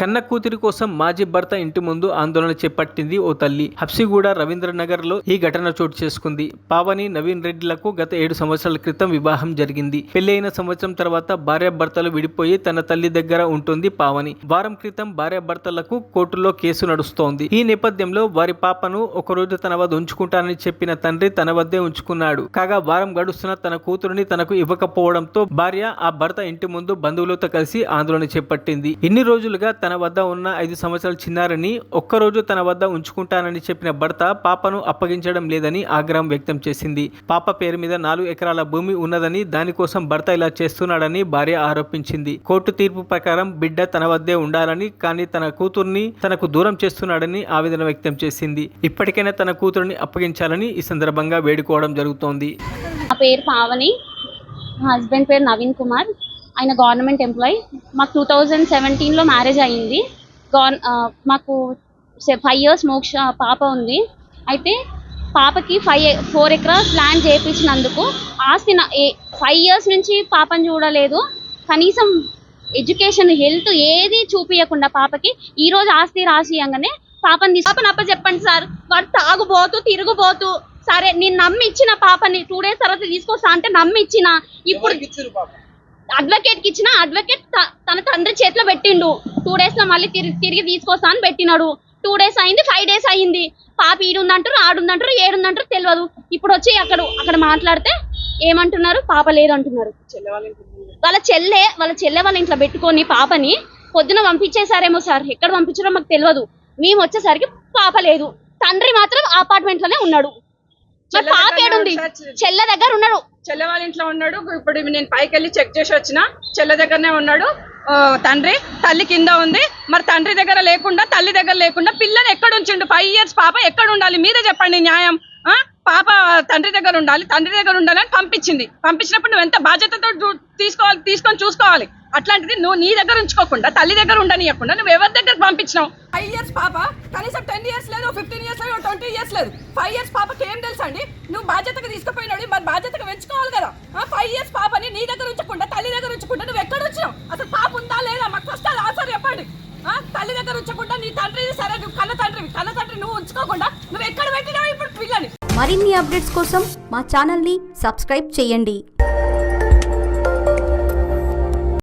కన్న కూతురి కోసం మాజీ భర్త ఇంటి ముందు ఆందోళన చేపట్టింది ఓ తల్లి. హబ్సిగూడ రవీంద్రనగర్లో ఈ ఘటన చోటు చేసుకుంది. పావని నవీన్ రెడ్డిలకు గత ఏడు సంవత్సరాల క్రితం వివాహం జరిగింది. పెళ్ళైన సంవత్సరం తర్వాత భార్యాభర్తలు విడిపోయి తన తల్లి దగ్గర ఉంటుంది పావని. వారం క్రితం భార్యాభర్తలకు కోర్టులో కేసు నడుస్తోంది. ఈ నేపథ్యంలో వారి పాపను ఒకరోజు తన వద్ద ఉంచుకుంటానని చెప్పిన తండ్రి తన వద్దే ఉంచుకున్నాడు. కాగా వారం గడుస్తున్న తన కూతురుని తనకు ఇవ్వకపోవడంతో భార్య ఆ భర్త ఇంటి ముందు బంధువులతో కలిసి ఆందోళన చేపట్టింది. ఇన్ని రోజులుగా తన తన వద్ద ఉన్న ఐదు సంవత్సరాల చిన్నారిని ఒక్కరోజు తన వద్ద ఉంచుకుంటానని చెప్పిన భర్త పాపను అప్పగించడం లేదని ఆగ్రహం వ్యక్తం చేసింది. పాప పేరు మీద నాలుగు ఎకరాల భూమి ఉన్నదని దానికోసం భర్త ఇలా చేస్తున్నాడని భార్య ఆరోపించింది. కోర్టు తీర్పు ప్రకారం బిడ్డ తన వద్దే ఉండాలని కానీ తన కూతుర్ని తనకు దూరం చేస్తున్నాడని ఆవేదన వ్యక్తం చేసింది. ఇప్పటికైనా తన కూతురుని అప్పగించాలని ఈ సందర్భంగా వేడుకోవడం జరుగుతోంది. నా పేరు పావని. హస్బెండ్ పేరు నవీన్ కుమార్. ఆయన గవర్నమెంట్ ఎంప్లాయ్. మాకు టూ థౌజండ్ సెవెంటీన్లో మ్యారేజ్ అయ్యింది గవర్ మాకు ఫైవ్ ఇయర్స్ మోక్ష పాప ఉంది. అయితే పాపకి ఫైవ్ ఫోర్ ఎకరాస్ ల్యాండ్ చేయించినందుకు ఆస్తి ఫైవ్ ఇయర్స్ నుంచి పాపని చూడలేదు. కనీసం ఎడ్యుకేషన్ హెల్త్ ఏది చూపించకుండా పాపకి ఈ రోజు ఆస్తి రాసియంగానే పాపని తీసు పాపని అప్ప చెప్పండి సార్. వాడు తాగుబోతూ తిరుగుబోతూ సరే నేను నమ్మి ఇచ్చిన పాపని టూ డేస్ తర్వాత తీసుకొస్తా అంటే నమ్మి ఇచ్చిన. ఇప్పుడు అడ్వకేట్కి ఇచ్చిన అడ్వకేట్ తన తండ్రి చేతిలో పెట్టిండు. టూ డేస్లో మళ్ళీ తిరిగి తీసుకొస్తా అని పెట్టినాడు. టూ డేస్ అయింది ఫైవ్ డేస్ అయింది. పాప ఈడుందంటారు ఆడుందంటారు ఏడుందంటారు తెలియదు ఇప్పుడు వచ్చి అక్కడ అక్కడ మాట్లాడితే ఏమంటున్నారు? పాప లేదంటున్నారు. వాళ్ళ చెల్లె వాళ్ళ చెల్లె వాళ్ళ ఇంట్లో పెట్టుకొని పాపని పొద్దున పంపించేశారేమో సార్. ఎక్కడ పంపించారో మాకు తెలియదు మేము వచ్చేసరికి పాప లేదు. తండ్రి మాత్రం అపార్ట్మెంట్లోనే ఉన్నాడు. మరి చెల్లె పాప దగ్గర ఏడుంది? ఉన్నాడు. చెల్లె దగ్గర ఉన్నాడు. చెల్లె వాళ్ళ ఇంట్లో ఉన్నాడు. ఇప్పుడు నేను పైకి వెళ్ళి చెక్ చేసి వచ్చిన. చెల్లె దగ్గరనే ఉన్నాడు. తండ్రి తల్లి కింద ఉంది. మరి తండ్రి దగ్గర లేకుండా తల్లి దగ్గర లేకుండా పిల్లని ఎక్కడ ఉంచిండు? ఫైవ్ ఇయర్స్ పాప ఎక్కడ ఉండాలి? మీరే చెప్పండి న్యాయం. ఆ? పాప తండ్రి దగ్గర ఉండాలి తండ్రి దగ్గర ఉండాలని పంపించింది. పంపించినప్పుడు నువ్వు ఎంత బాధ్యతతో తీసుకోవాలి తీసుకొని చూసుకోవాలి? అట్లాంటిది నువ్వు నీ దగ్గర ఉంచుకోకుండా తల్లి దగ్గర ఉండనియకుండా నువ్వు ఎవరి దగ్గర పంపించినావు? ఫైవ్ ఇయర్స్ పాప కనీసం టెన్ ఇయర్స్ లేదు ఫిఫ్టీన్ ఇయర్స్ లేదు ట్వంటీ ఇయర్స్ లేదు. ఫైవ్ ఇయర్స్ పాపకి ఏం తెలుసు అండి నువ్వు బాధ్యతగా తీసుకుపోయినాడు మరి బాధ్యతగా పెంచుకోవాలి కదా ఫైవ్ ఇయర్స్ పాపని నీ దగ్గర ఉంచకుండా తల్లి దగ్గర ఉంచకుండా నువ్వు ఎక్కడ వచ్చినావు అసలు పాప ఉందా లేదా మాకు ఫస్ట్ అది ఆన్సర్ చెప్పండి ఆ, తల్లి దగ్గర ఉంచకుండా నీ తండ్రి సరే నువ్వు కన్న తండ్రివి. కన్న తండ్రి నువ్వు ఉంచుకోకుండా నువ్వు ఎక్కడ పెట్టినావు ఇప్పుడు పిల్లని. మరిన్ని అప్డేట్స్ కోసం మా ఛానల్ని సబ్స్క్రైబ్ చేయండి.